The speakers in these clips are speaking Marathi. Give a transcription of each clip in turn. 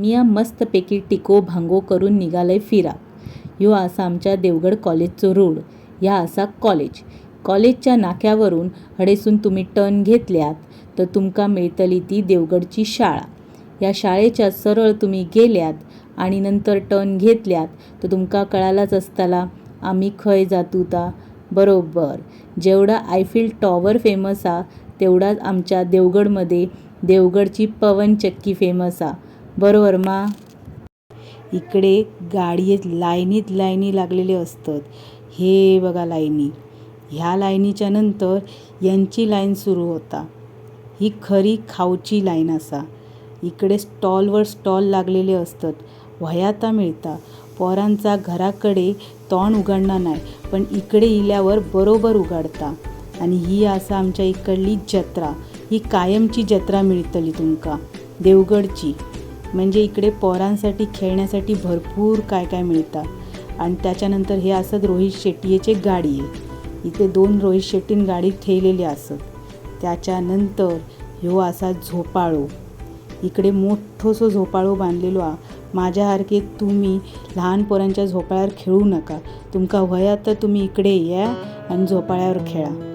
मिया मस्तपैकी टिको भांगो करून निघालय फिरा. ह्यो आसा आमच्या देवगड कॉलेजचो रोड ह्या आसा कॉलेज. कॉलेजच्या नाक्यावरून हडेसून तुमी टर्न घेतल्यात तर तुमकां मेळटली ती देवगडची शाळा. ह्या शाळेच्या सरळ तुमी गेल्यात आनी नंतर टर्न घेतल्यात तर तुमकां कळालाच आसतला आमी खंय जातू ता? बरोबर. जेवढा आयफील टॉवर फेमस हा तेवढाच आमच्या देवगडमध्ये देवगडची पवनचक्की फेमस हा बरोबर मा. इकडे गाडयेत लायनीत लायनी लागलेले असतात. हे बघा लायनी ह्या लायनीच्या नंतर यांची लाईन सुरू होता. ही खरी खावची लाईन आसा इकडे स्टॉलवर स्टॉल लागलेले असतात. वयाता मिळता. पोरांचा घराकडे तोंड उघडणार नाही पण इकडे इल्यावर बरोबर उघडता. आणि ही आसा आमच्या इकडली जत्रा. ही कायमची जत्रा मिळतली तुमकां. देवगडची. म्हणजे इकडे पोरांसाठी खेळण्यासाठी भरपूर काय काय मिळतं आणि त्याच्यानंतर हे असत रोहित शेट्टीचे गाडी. आहे इथे दोन रोहित शेट्टीन गाडी ठेवलेली असत. त्याच्यानंतर ह्यो असा झोपाळो. इकडे मोठोसो झोपाळो बांधलेलो आ. माझ्यासारखे तुम्ही लहान पोरांच्या झोपाळ्यावर खेळू नका. तुमका वयात तर तुम्ही इकडे या आणि झोपाळ्यावर खेळा.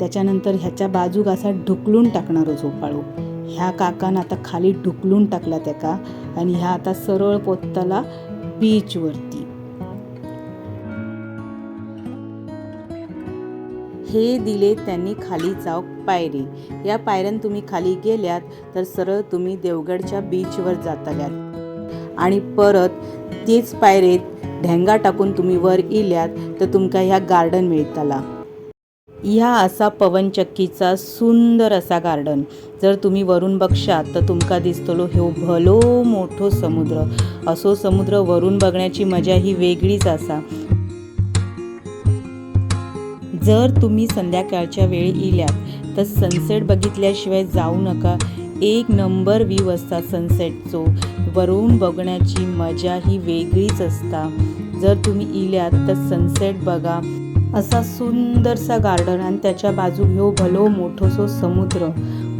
त्याच्यानंतर ह्याच्या बाजूक असा ढुकलून टाकणारो झोपाळो. ह्या काकान आता खाली ढुकलून टाकला त्याका आणि ह्या आता सरळ पोत्ताला बीचवरती हे दिले त्यांनी खाली जाव पायरी. या पायऱ्यान तुम्ही खाली गेल्यात तर सरळ तुम्ही देवगडच्या बीचवर जातल्यात. आणि परत तीच पायरेत ढेंगा टाकून तुम्ही वर इल्यात तर तुमका ह्या गार्डन मिळतला. ह्या असा पवनचक्कीचा सुंदर असा गार्डन जर तुम्ही वरून बघशात तर तुमका दिसतलो ह्यो भलो मोठो समुद्र. असो समुद्र वरून बघण्याची मजा ही वेगळीच असा. जर तुम्ही संध्याकाळच्या वेळी इल्यात तर सनसेट बघितल्याशिवाय जाऊ नका. एक नंबर व्ह्यू असता सनसेटचो वरून बघण्याची मजा ही वेगळीच असता. जर तुम्ही इल्यात तर सनसेट बघा. असा सुंदरसा गार्डन आणि त्याच्या बाजूक ह्यो भलो मोठोसो समुद्र.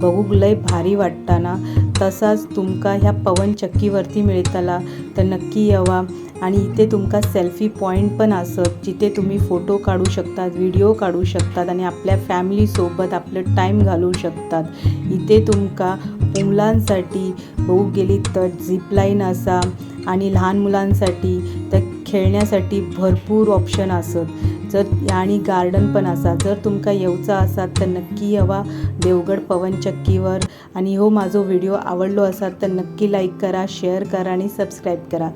बघूक लय भारी वाटताना. तसाच तुमका ह्या पवनचक्कीवरती मिळतला तर नक्की येवा. आणि इथे तुमका सेल्फी पॉईंट पण असत जिथे तुम्ही फोटो काढू शकतात व्हिडिओ काढू शकतात आणि आपल्या फॅमिलीसोबत आपलं टाईम घालवू शकतात. इथे तुमका मुलांसाठी बघू गेली तर झिपलाईन असा आणि लहान मुलांसाठी तर खेळण्यासाठी भरपूर ऑप्शन असत. जर आणि गार्डन पण असा जर तुमका येवचा आसात तर नक्की येवा. देवगड पवनचक्कीवर आणि हो म्हाजो व्हिडिओ आवडलो असात तर नक्की लाईक करा शेअर करा आणि सबस्क्राईब करा.